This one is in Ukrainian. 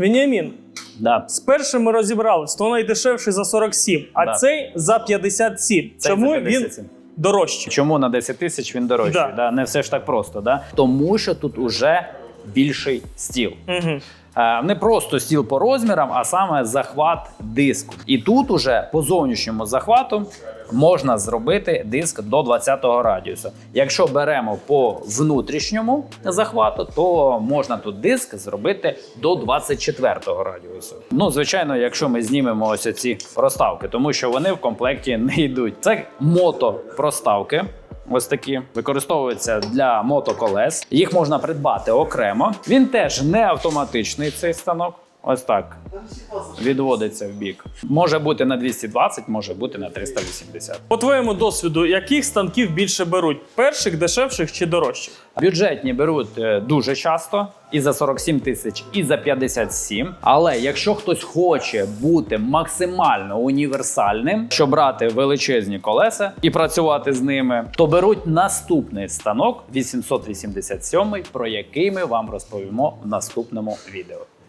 Веніамін, Да. з першим ми розібрались, то найдешевший за 47, а Да. цей за 57. Цей Чому за він 57. дорожчий? Чому на 10 тисяч він дорожчий? Да. Да. Не все ж так просто. Да? Тому що тут уже більший стіл. Угу. Не просто стіл по розмірам, а саме захват диску. І тут уже по зовнішньому захвату можна зробити диск до 20-го радіусу. Якщо беремо по внутрішньому захвату, то можна тут диск зробити до 24-го радіусу. Ну, звичайно, якщо ми знімемо ось ці проставки, тому що вони в комплекті не йдуть. Це мотопроставки. Ось такі використовуються для мотоколес. Їх можна придбати окремо. Він теж не автоматичний цей станок. Ось так відводиться в бік. Може бути на 220, може бути на 380. По твоєму досвіду, яких станків більше беруть? Перших, дешевших чи дорожчих? Бюджетні беруть е, дуже часто і за 47 тисяч, і за 57. Але якщо хтось хоче бути максимально універсальним, щоб брати величезні колеса і працювати з ними, то беруть наступний станок 887, про який ми вам розповімо в наступному відео.